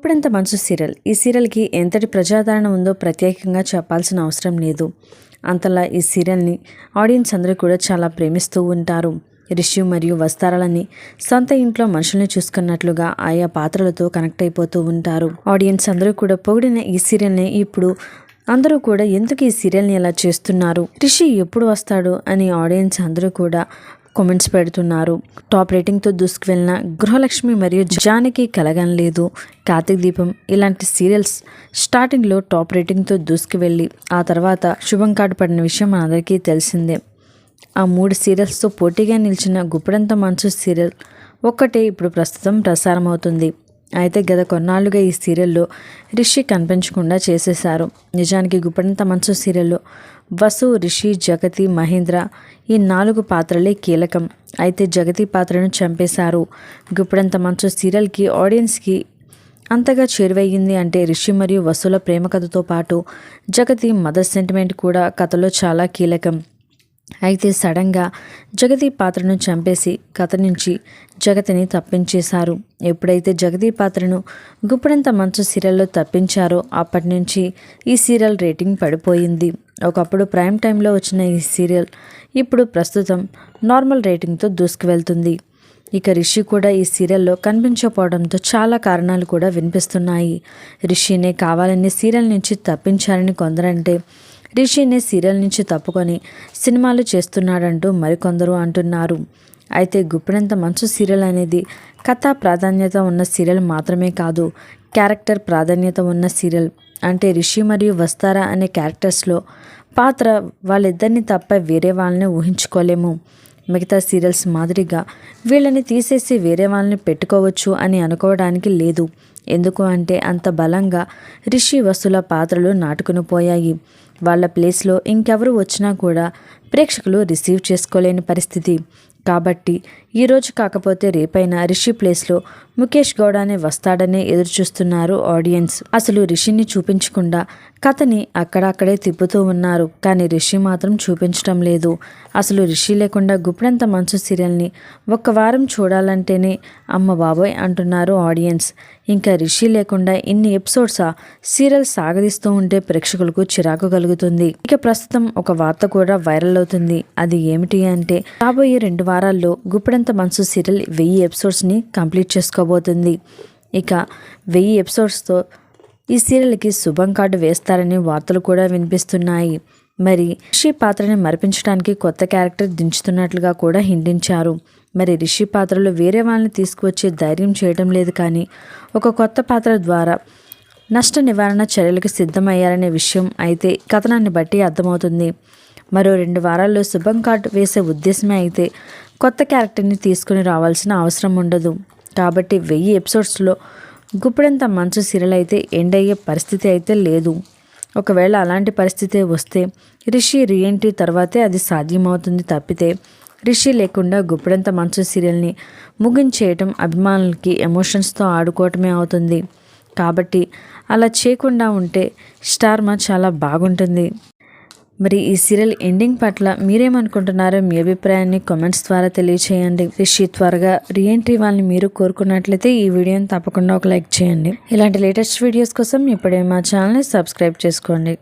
ఇప్పుడంత మంచి సీరియల్. ఈ సీరియల్కి ఎంతటి ప్రజాదరణ ఉందో ప్రత్యేకంగా చెప్పాల్సిన అవసరం లేదు. అంతలా ఈ సీరియల్ని ఆడియన్స్ అందరూ కూడా చాలా ప్రేమిస్తూ ఉంటారు. రిషి మరియు వస్తారాలని సొంత ఇంట్లో మనుషుల్ని చూసుకున్నట్లుగా ఆయా పాత్రలతో కనెక్ట్ అయిపోతూ ఉంటారు. ఆడియన్స్ అందరూ కూడా పొగిడిన ఈ సీరియల్ని ఇప్పుడు అందరూ కూడా ఎందుకు ఈ సీరియల్ని ఇలా చేస్తున్నారు? రిషి ఎప్పుడు వస్తాడు అని ఆడియన్స్ అందరూ కూడా కామెంట్స్ పెడుతున్నారు. టాప్ రేటింగ్తో దూసుకువెళ్ళిన గృహలక్ష్మి మరియు జానకి కలగనలేదు కార్తీక్ దీపం ఇలాంటి సీరియల్స్ స్టార్టింగ్లో టాప్ రేటింగ్తో దూసుకువెళ్ళి ఆ తర్వాత శుభం కాటు పడిన విషయం మనందరికీ తెలిసిందే. ఆ మూడు సీరియల్స్తో పోటీగా నిలిచిన గుప్పడంత మంచు సీరియల్ ఒక్కటే ఇప్పుడు ప్రస్తుతం ప్రసారం అవుతుంది అయితే గత కొన్నాళ్ళుగా ఈ సీరియల్లో రిషి కనిపించకుండా చేసేశారు. నిజానికి గుప్పడంత మంచు సీరియల్లో వసు రిషి జగతి మహేంద్ర ఈ నాలుగు పాత్రలే కీలకం. అయితే జగతి పాత్రను చంపేశారు. గుప్పడంత మంచు సీరియల్కి ఆడియన్స్కి అంతగా చేరువయ్యింది అంటే రిషి మరియు వసుల ప్రేమ కథతో పాటు జగతి మదర్ సెంటిమెంట్ కూడా కథలో చాలా కీలకం. అయితే సడన్గా జగతి పాత్రను చంపేసి కథ నుంచి జగతిని తప్పించేశారు. ఎప్పుడైతే జగతి పాత్రను గుప్పడంత మంచు సీరియల్లో తప్పించారో అప్పటి నుంచి ఈ సీరియల్ రేటింగ్ పడిపోయింది. ఒకప్పుడు ప్రైమ్ టైంలో వచ్చిన ఈ సీరియల్ ఇప్పుడు ప్రస్తుతం నార్మల్ రేటింగ్తో దూసుకువెళ్తుంది. ఇక రిషి కూడా ఈ సీరియల్లో కనిపించకపోవడంతో చాలా కారణాలు కూడా వినిపిస్తున్నాయి. రిషినే కావాలని సీరియల్ నుంచి తప్పించారని కొందరంటే రిషిని సీరియల్ నుంచి తప్పుకొని సినిమాలు చేస్తున్నాడంటూ మరికొందరు అంటున్నారు. అయితే గుప్పెడంత మంచు సీరియల్ అనేది కథా ప్రాధాన్యత ఉన్న సీరియల్ మాత్రమే కాదు క్యారెక్టర్ ప్రాధాన్యత ఉన్న సీరియల్. అంటే రిషి మరియు వస్తారా అనే క్యారెక్టర్స్లో పాత్ర వాళ్ళిద్దరిని తప్ప వేరే వాళ్ళని ఊహించుకోలేము. మిగతా సీరియల్స్ మాదిరిగా వీళ్ళని తీసేసి వేరే వాళ్ళని పెట్టుకోవచ్చు అని అనుకోవడానికి లేదు. ఎందుకు అంటే అంత బలంగా రిషి వస్తుల పాత్రలు నాటుకుని పోయాయి. వాళ్ళ ప్లేస్లో ఇంకెవరు వచ్చినా కూడా ప్రేక్షకులు రిసీవ్ చేసుకోలేని పరిస్థితి. కాబట్టి ఈరోజు కాకపోతే రేపైనా రిషి ప్లేస్లో ముఖేష్ గౌడానే వస్తాడనే ఎదురుచూస్తున్నారు ఆడియన్స్. అసలు రిషిని చూపించకుండా కథని అక్కడక్కడే తిప్పుతూ ఉన్నారు. కానీ రిషి మాత్రం చూపించడం లేదు. అసలు రిషి లేకుండా గుప్పెడంత మంచు సీరియల్ని ఒక్క వారం చూడాలంటేనే అమ్మ బాబోయ్ అంటున్నారు ఆడియన్స్. ఇంకా రిషి లేకుండా ఇన్ని ఎపిసోడ్సా సీరియల్ సాగదీస్తూ ఉంటే ప్రేక్షకులకు చిరాకు కలుగుతుంది. ఇక ప్రస్తుతం ఒక వార్త కూడా వైరల్ అవుతుంది. అది ఏమిటి అంటే రాబోయే రెండు వారాల్లో గుప్పెడంత మనసు సీరియల్ వెయ్యి ఎపిసోడ్స్ని కంప్లీట్ చేసుకోబోతుంది. ఇక వెయ్యి ఎపిసోడ్స్తో ఈ సీరియల్కి శుభం కార్డు వేస్తారని వార్తలు కూడా వినిపిస్తున్నాయి. మరి రిషి పాత్రని మరిపించడానికి కొత్త క్యారెక్టర్ దించుతున్నట్లుగా కూడా హింటించారు. మరి రిషి పాత్రలో వేరే వాళ్ళని తీసుకువచ్చి ధైర్యం చేయడం లేదు కానీ ఒక కొత్త పాత్ర ద్వారా నష్ట నివారణ చర్యలకు సిద్ధమయ్యారనే విషయం అయితే కథనాన్ని బట్టి అర్థమవుతుంది. మరో రెండు వారాల్లో శుభం కార్డ్ వేసే ఉద్దేశమే అయితే కొత్త క్యారెక్టర్ని తీసుకుని రావాల్సిన అవసరం ఉండదు. కాబట్టి వెయ్యి ఎపిసోడ్స్లో గుప్పిడంత మంచు సీరియల్ అయితే ఎండ్ అయ్యే పరిస్థితి అయితే లేదు. ఒకవేళ అలాంటి పరిస్థితి వస్తే రిషి రీఎంట్రీ తర్వాతే అది సాధ్యమవుతుంది తప్పితే రిషి లేకుండా గుప్పిడంత మంచు సీరియల్ని ముగించేయటం అభిమానులకి ఎమోషన్స్తో ఆడుకోవటమే అవుతుంది. కాబట్టి అలా చేయకుండా ఉంటే స్టార్మా చాలా బాగుంటుంది. మరి ఈ సీరియల్ ఎండింగ్ పట్ల మీరేమనుకుంటున్నారో మీ అభిప్రాయాన్ని కామెంట్స్ ద్వారా తెలియచేయండి. రిషి త్వరగా రీఎంట్రీ వాళ్ళని మీరు కోరుకున్నట్లయితే ఈ వీడియోని తప్పకుండా ఒక లైక్ చేయండి. ఇలాంటి లేటెస్ట్ వీడియోస్ కోసం ఇప్పుడే మా ఛానల్ని సబ్స్క్రైబ్ చేసుకోండి.